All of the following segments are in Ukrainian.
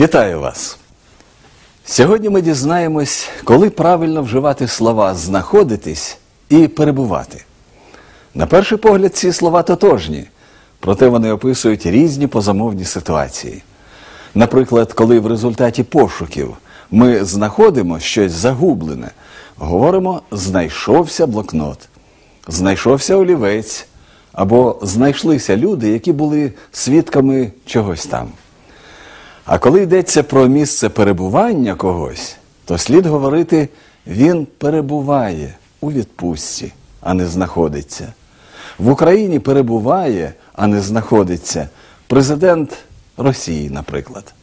Вітаю вас! Сьогодні ми дізнаємось, коли правильно вживати слова знаходитись і перебувати. На перший погляд, ці слова тотожні, проте вони описують різні позамовні ситуації. Наприклад, коли в результаті пошуків ми знаходимо щось загублене, говоримо знайшовся блокнот, знайшовся олівець або знайшлися люди, які були свідками чогось там. А коли йдеться про місце перебування когось, то слід говорити, він перебуває у відпустці, а не знаходиться. В Україні перебуває, а не знаходиться президент Росії, наприклад.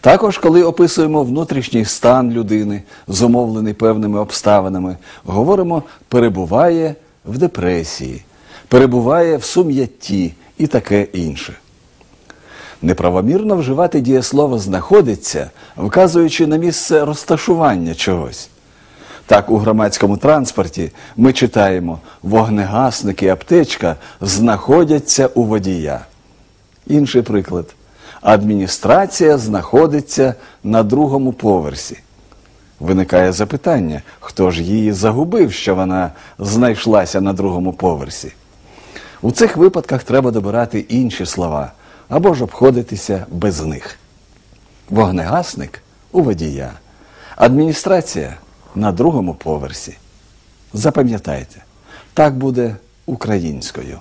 Також, коли описуємо внутрішній стан людини, зумовлений певними обставинами, говоримо перебуває в депресії, перебуває в сум'ятті і таке інше. Неправомірно вживати дієслово знаходиться, вказуючи на місце розташування чогось. Так, у громадському транспорті ми читаємо вогнегасник і аптечка знаходяться у водія. Інший приклад. Адміністрація знаходиться на другому поверсі. Виникає запитання, хто ж її загубив, що вона знайшлася на другому поверсі. У цих випадках треба добирати інші слова або ж обходитися без них. Вогнегасник у водія, адміністрація на другому поверсі. Запам'ятайте, так буде українською.